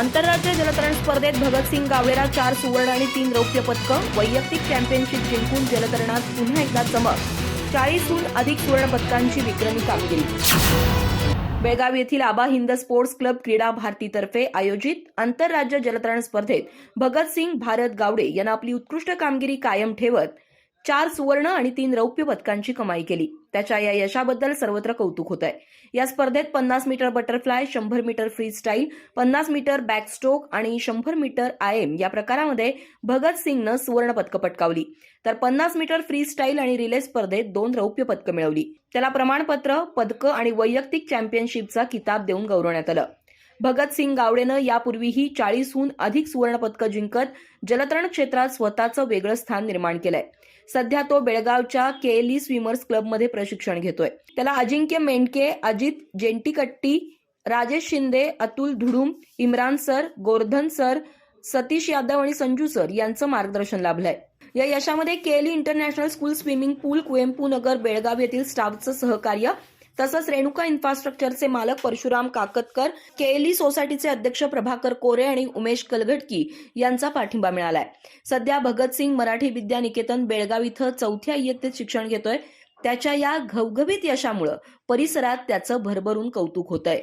आंतरराज्य जलतरण स्पर्धेत भगतसिंग गावडेला चार सुवर्ण आणि तीन रौप्य पदकं. वैयक्तिक चॅम्पियनशिप जिंकून जलतरणात पुन्हा एकदा चमक. चाळीसहून अधिक सुवर्ण पदकांची विक्रमी कामगिरी. बेळगाव येथील आबा हिंद स्पोर्ट्स क्लब क्रीडा भारतीतर्फे आयोजित आंतरराज्य जलतरण स्पर्धेत भगतसिंग भारत गावडे यांना आपली उत्कृष्ट कामगिरी कायम ठेवत चार सुवर्ण आणि तीन रौप्य पदकांची कमाई केली. त्याच्या या यशाबद्दल सर्वत्र कौतुक होत आहे या स्पर्धेत पन्नास मीटर बटरफ्लाय शंभर मीटर फ्री स्टाईल पन्नास मीटर बॅकस्ट्रोक आणि शंभर मीटर आय एम या प्रकारामध्ये भगत सिंगनं सुवर्ण पदकं पटकावली. तर पन्नास मीटर फ्री स्टाईल आणि रिले स्पर्धेत दोन रौप्य पदकं मिळवली. त्याला प्रमाणपत्र पदकं आणि वैयक्तिक चॅम्पियनशिपचा किताब देऊन गौरवण्यात आलं. भगतसिंग गावडेनं यापूर्वीही चाळीसहून अधिक सुवर्णपदकं जिंकत जलतरण क्षेत्रात स्वतःचं वेगळं स्थान निर्माण केलंय. सध्या तो बेळगावच्या केएली स्विमर्स क्लबमध्ये प्रशिक्षण घेतोय. त्याला अजिंक्य मेंढके अजित जेंटीकट्टी राजेश शिंदे अतुल धुडुम इम्रान सर गोर्धन सर सतीश यादव आणि संजू सर यांचं मार्गदर्शन लाभलंय. या यशामध्ये KLE international school swimming pool Kuvempu Nagar Belgaum येथील स्टाफचं सहकार्य तसंच रेणुका इन्फ्रास्ट्रक्चरचे मालक परशुराम काकतकर केएलई सोसायटीचे अध्यक्ष प्रभाकर कोरे आणि उमेश कलघटकी यांचा पाठिंबा मिळालाय. सध्या भगतसिंग मराठी विद्या निकेतन बेळगाव इथं चौथ्या इयत्तेत शिक्षण घेतोय. त्याच्या या घवघवीत यशामुळं परिसरात त्याचं भरभरून कौतुक होत आहे